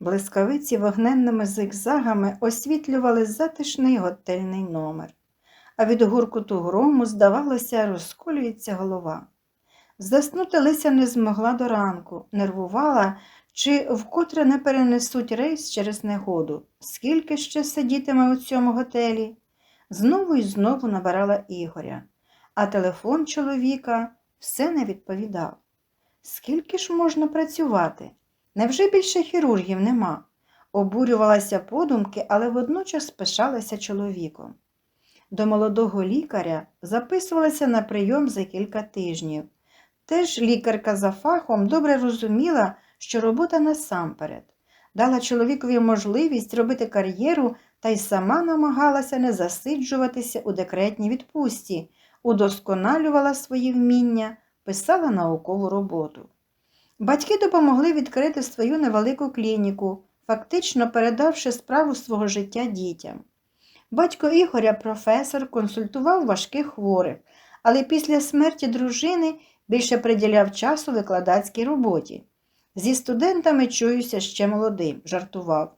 Блискавиці вогненними зигзагами освітлювали затишний готельний номер, а від гуркуту грому, здавалося, розколюється голова. Заснути Лися не змогла до ранку, нервувала, чи вкотре не перенесуть рейс через негоду, скільки ще сидітиме у цьому готелі. Знову і знову набирала Ігоря, а телефон чоловіка все не відповідав. Скільки ж можна працювати? Невже більше хірургів нема? Обурювалася подумки, але водночас пишалася чоловіком. До молодого лікаря записувалася на прийом за кілька тижнів. Теж лікарка за фахом добре розуміла, що робота насамперед. Дала чоловікові можливість робити кар'єру та й сама намагалася не засиджуватися у декретній відпустці, удосконалювала свої вміння, писала наукову роботу. Батьки допомогли відкрити свою невелику клініку, фактично передавши справу свого життя дітям. Батько Ігоря, професор, консультував важких хворих, але після смерті дружини більше приділяв часу викладацькій роботі. Зі студентами чуюся ще молодим, жартував.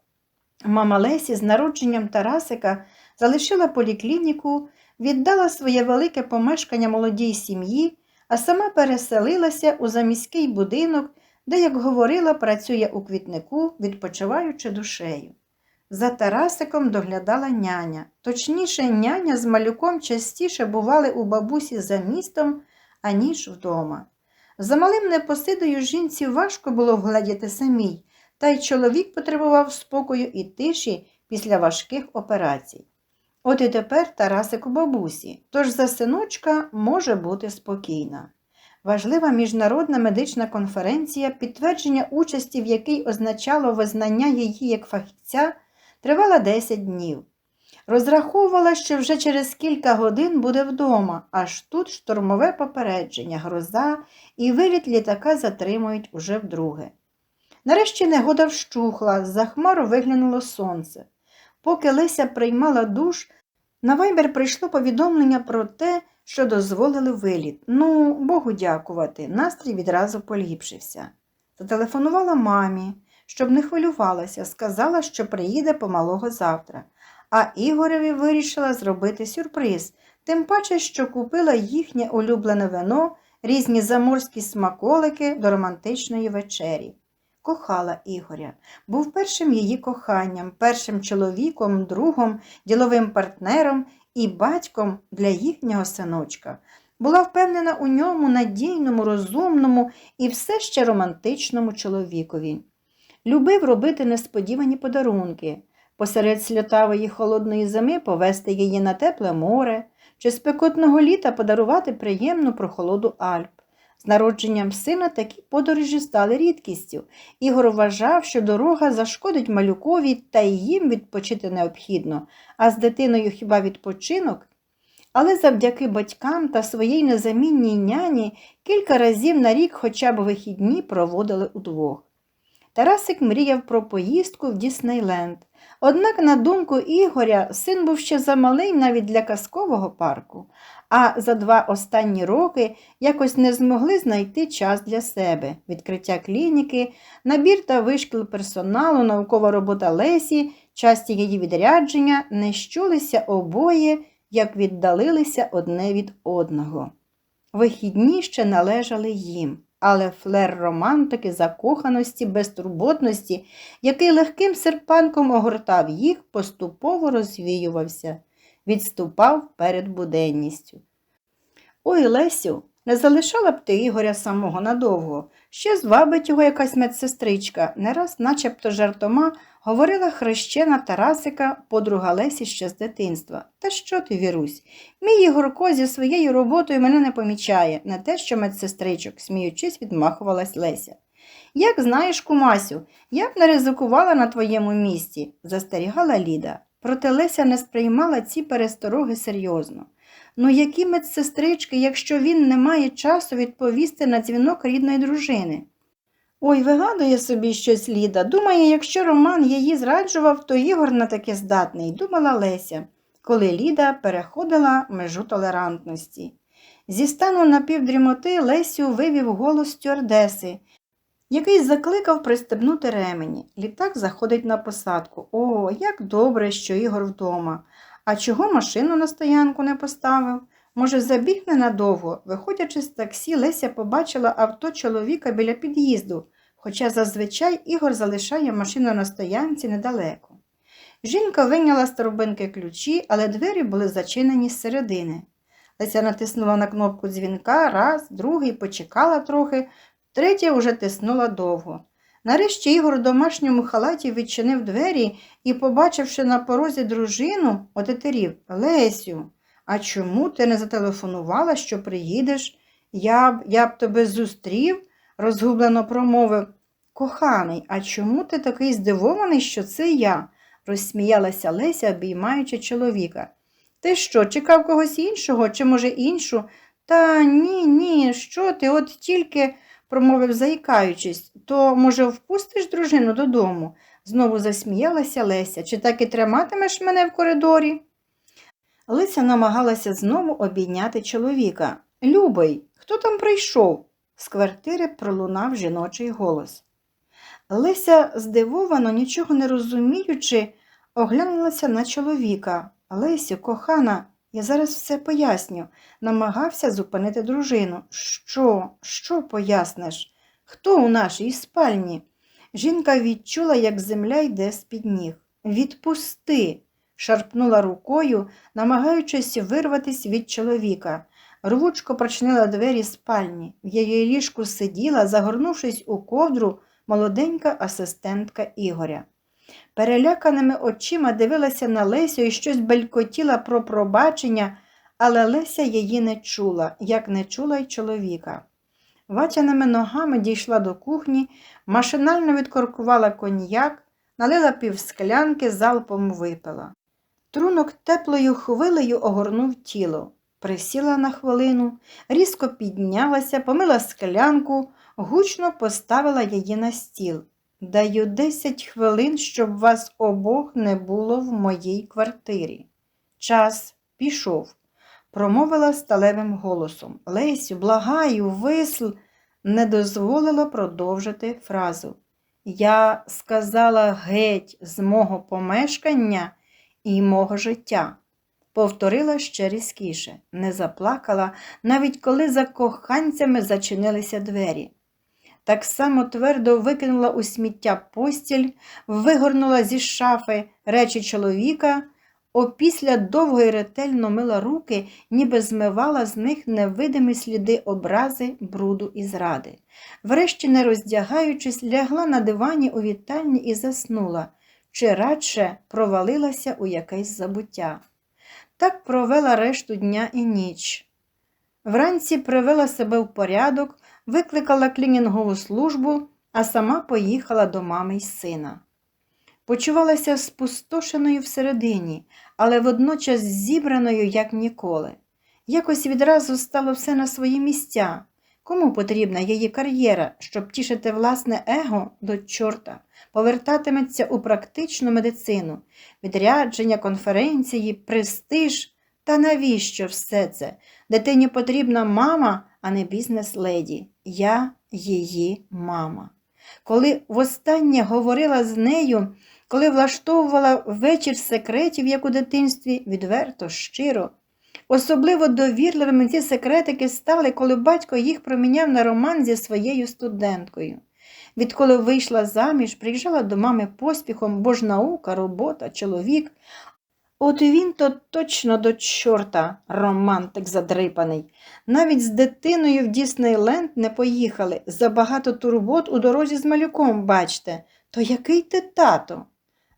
Мама Лесі з народженням Тарасика залишила поліклініку, віддала своє велике помешкання молодій сім'ї, а сама переселилася у заміський будинок, де, як говорила, працює у квітнику, відпочиваючи душею. За Тарасиком доглядала няня. Точніше, няня з малюком частіше бували у бабусі за містом, аніж вдома. За малим непосидою жінці важко було вгледіти самій, та й чоловік потребував спокою і тиші після важких операцій. От і тепер Тарасик у бабусі, тож за синочка може бути спокійна. Важлива міжнародна медична конференція, підтвердження участі, в якій означало визнання її як фахівця, тривала 10 днів. Розраховувала, що вже через кілька годин буде вдома, аж тут штурмове попередження, гроза і виліт літака затримують уже вдруге. Нарешті негода вщухла, з-за хмару виглянуло сонце. Поки Леся приймала душ, на вайбер прийшло повідомлення про те, що дозволили виліт. Ну, Богу дякувати, настрій відразу поліпшився. Зателефонувала мамі, щоб не хвилювалася, сказала, що приїде помалого завтра, а Ігореві вирішила зробити сюрприз, тим паче, що купила їхнє улюблене вино, різні заморські смаколики до романтичної вечері. Кохала Ігоря, був першим її коханням, першим чоловіком, другом, діловим партнером і батьком для їхнього синочка. Була впевнена у ньому надійному, розумному і все ще романтичному чоловікові. Любив робити несподівані подарунки, посеред сльотавої холодної зими повести її на тепле море чи спекотного літа подарувати приємну прохолоду Альп. З народженням сина такі подорожі стали рідкістю. Ігор вважав, що дорога зашкодить малюкові та їм відпочити необхідно, а з дитиною хіба відпочинок. Але завдяки батькам та своїй незамінній няні кілька разів на рік хоча б вихідні проводили удвох. Тарасик мріяв про поїздку в Діснейленд. Однак, на думку Ігоря, син був ще замалий навіть для казкового парку, а за два останні роки якось не змогли знайти час для себе, відкриття клініки, набір та вишкіл персоналу, наукова робота Лесі, часті її відрядження не щулися обоє, як віддалилися одне від одного. Вихідні ще належали їм. Але флер романтики, закоханості, безтурботності, який легким серпанком огортав їх, поступово розвіювався, відступав перед буденністю. Ой, Лесю, не залишала б ти Ігоря самого надовго. Ще звабить його якась медсестричка, не раз, начебто жартома, говорила хрещена Тарасика, подруга Лесі ще з дитинства. Та що ти, Вірусь? Мій Ігорко зі своєю роботою мене не помічає, не те, що медсестричок, сміючись, відмахувалась Леся. Як знаєш, кумасю, я б не ризикувала на твоєму місці, застерігала Ліда. Проте Леся не сприймала ці перестороги серйозно. Ну, які медсестрички, якщо він не має часу відповісти на дзвінок рідної дружини? Ой, вигадує собі щось Ліда. Думає, якщо Роман її зраджував, то Ігор на таке здатний, думала Леся, коли Ліда переходила межу толерантності. Зі стану напівдрімоти Лесю вивів голос стюардеси, який закликав пристебнути ремені. Літак заходить на посадку. О, як добре, що Ігор вдома. А чого машину на стоянку не поставив? Може, забіг ненадовго? Виходячи з таксі, Леся побачила авто чоловіка біля під'їзду, хоча зазвичай Ігор залишає машину на стоянці недалеко. Жінка вийняла з торбинки ключі, але двері були зачинені зсередини. Леся натиснула на кнопку дзвінка раз, другий, почекала трохи, третє уже тиснула довго. Нарешті Ігор у домашньому халаті відчинив двері і, побачивши на порозі дружину, отетерів Лесю, а чому ти не зателефонувала, що приїдеш? Я б, я б тебе зустрів, розгублено промовив. Коханий, а чому ти такий здивований, що це я? розсміялася Леся, обіймаючи чоловіка. Ти що, чекав когось іншого, чи, може, іншу? Та ні, ні, що ти, от тільки, промовив заїкаючись, то, може, впустиш дружину додому? Знову засміялася Леся. Чи так і триматимеш мене в коридорі? Леся намагалася знову обійняти чоловіка. Любий, хто там прийшов? З квартири пролунав жіночий голос. Леся, здивовано, нічого не розуміючи, оглянулася на чоловіка. Лесю, кохана, я зараз все поясню, намагався зупинити дружину. Що, що поясниш? Хто у нашій спальні? Жінка відчула, як земля йде з-під ніг. Відпусти, шарпнула рукою, намагаючись вирватися від чоловіка. Рвучко прочинила двері спальні. В її ліжку сиділа, загорнувшись у ковдру, молоденька асистентка Ігоря. Переляканими очима дивилася на Лесю і щось белькотіла про пробачення, але Леся її не чула, як не чула й чоловіка. Ватяними ногами дійшла до кухні, машинально відкоркувала коньяк, налила півсклянки, залпом випила. Трунок теплою хвилею огорнув тіло. Присіла на хвилину, різко піднялася, помила склянку, гучно поставила її на стіл. Даю десять хвилин, щоб вас обох не було в моїй квартирі. Час пішов, промовила сталевим голосом. Лесю, благаю, висл, не дозволила продовжити фразу. Я сказала геть з мого помешкання і мого життя. Повторила ще різкіше, не заплакала, навіть коли за коханцями зачинилися двері. Так само твердо викинула у сміття постіль, вигорнула зі шафи речі чоловіка, опісля довго й ретельно мила руки, ніби змивала з них невидимі сліди образи, бруду і зради. Врешті, не роздягаючись, лягла на дивані у вітальні і заснула, чи радше провалилася у якесь забуття. Так провела решту дня і ніч. Вранці привела себе в порядок, викликала клінінгову службу, а сама поїхала до мами й сина. Почувалася спустошеною всередині, але водночас зібраною, як ніколи. Якось відразу стало все на свої місця. Кому потрібна її кар'єра, щоб тішити власне его до чорта, повертатиметься у практичну медицину, відрядження, конференції, престиж. Та навіщо все це? Дитині потрібна мама, а не бізнес-леді. Я її мама. Коли востаннє говорила з нею, коли влаштовувала вечір секретів, як у дитинстві, відверто, щиро. Особливо довірливими ці секретики стали, коли батько їх проміняв на роман зі своєю студенткою. Відколи вийшла заміж, приїжджала до мами поспіхом, бо ж наука, робота, чоловік. От він то точно до чорта, романтик задрипаний. Навіть з дитиною в Діснейленд не поїхали. Забагато турбот у дорозі з малюком, бачте. То який ти тато?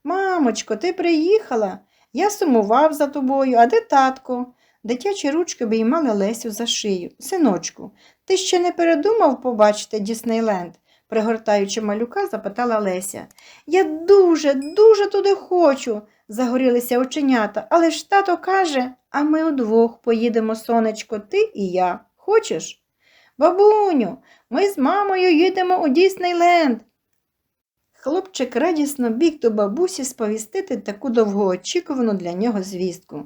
Мамочко, ти приїхала? Я сумував за тобою, а де татко? Дитячі ручки обіймали Лесю за шию. Синочку, ти ще не передумав побачити Діснейленд? пригортаючи малюка, запитала Леся. Я дуже, дуже туди хочу, загорілися оченята, але ж тато каже, а ми удвох поїдемо, сонечко, ти і я. Хочеш? Бабуню, ми з мамою їдемо у Діснейленд. Хлопчик радісно біг до бабусі сповістити таку довгоочікувану для нього звістку.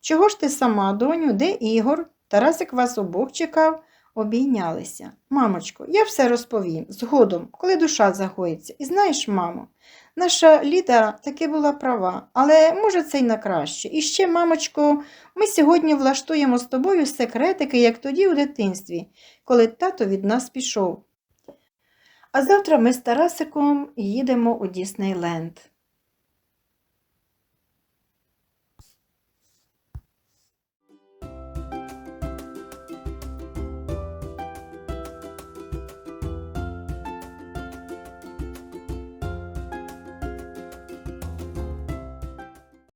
Чого ж ти сама, доню, де Ігор? Тарасик вас обох чекав, обійнялися. Мамочко, я все розповім згодом, коли душа загоїться. І знаєш, мамо, наша Ліда таки була права, але може це й на краще. І ще, мамочко, ми сьогодні влаштуємо з тобою секретики, як тоді у дитинстві, коли тато від нас пішов. А завтра ми з Тарасиком їдемо у Діснейленд.